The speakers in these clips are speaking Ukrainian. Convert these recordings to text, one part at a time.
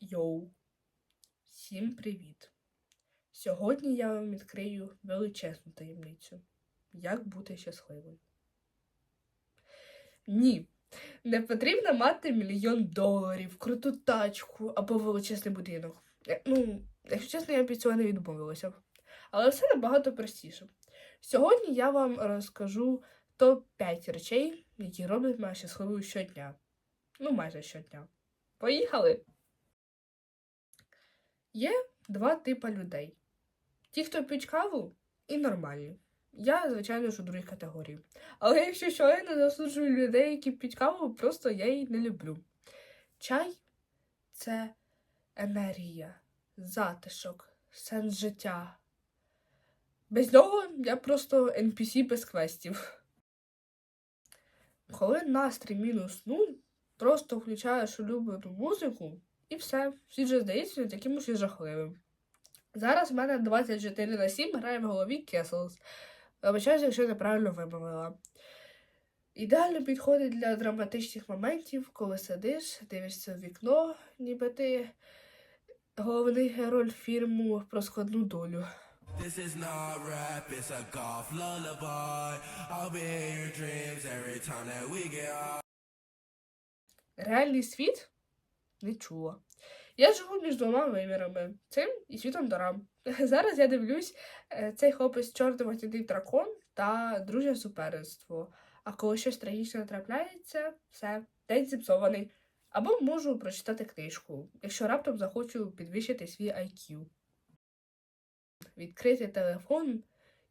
Йоу, всім привіт! Сьогодні я вам відкрию величезну таємницю. Як бути щасливим? Ні, не потрібно мати мільйон доларів, круту тачку або величезний будинок. Е, Ну, якщо чесно, я від цього не відмовилася. Але все набагато простіше. Сьогодні я вам розкажу топ-5 речей, які роблять мене щасливою щодня. Ну, майже щодня. Поїхали! Є два типи людей: ті, хто п'ють каву, і нормальні. Я, звичайно ж, у другій категорії. Але якщо що, я не засуджую людей, які п'ють каву, просто я її не люблю. Чай це енергія, затишок, сенс життя. Без нього я просто NPC без квестів. Коли настрій мінус нуль, просто включаєш улюблену музику і все. Всі вже здається таким уж і жахливим. Зараз в мене 24 на 7 грає в голові Castles. Вибачаюся, якщо неправильно вимовила. Ідеально підходить для драматичних моментів, коли сидиш, дивишся в вікно, ніби ти головний герой фільму про складну долю. This is not rap, it's a golf lullaby. I'll be in your dreams every time that we get high. Реальний світ не чула. Я живу між двома вимірами цим і світом Дорам. Зараз я дивлюсь е, цей хлопець чорний вогняний дракон та дружнє суперництво. А коли щось трагічне трапляється, все, день зіпсований. Або можу прочитати книжку, якщо раптом захочу підвищити свій IQ. Відкрити телефон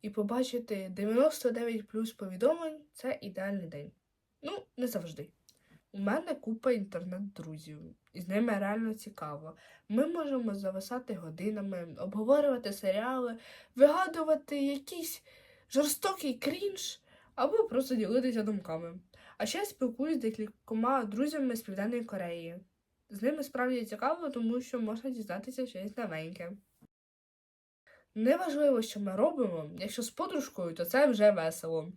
і побачити 99 плюс повідомлень це ідеальний день. Ну, не завжди. У мене купа інтернет-друзів, і з ними реально цікаво. Ми можемо зависати годинами, обговорювати серіали, вигадувати якийсь жорстокий крінж або просто ділитися думками. А ще я спілкуюсь з декількома друзями з Південної Кореї. З ними справді цікаво, тому що можна дізнатися щось новеньке. Неважливо, що ми робимо, якщо з подружкою, то це вже весело.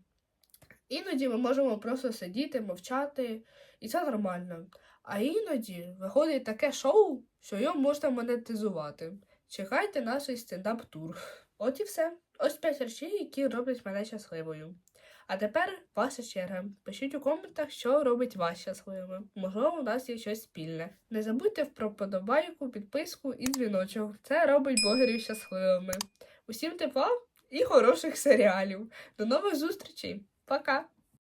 Іноді ми можемо просто сидіти, мовчати, і це нормально. А іноді виходить таке шоу, що його можна монетизувати. Чекайте наш стендап-тур. От і все. Ось п'ять речей, які роблять мене щасливою. А тепер ваша черга. Пишіть у коментах, що робить вас щасливими. Можливо, у нас є щось спільне. Не забудьте про подобайку, підписку і дзвіночок. Це робить блогерів щасливими. Усім тепла і хороших серіалів. До нових зустрічей! Пока!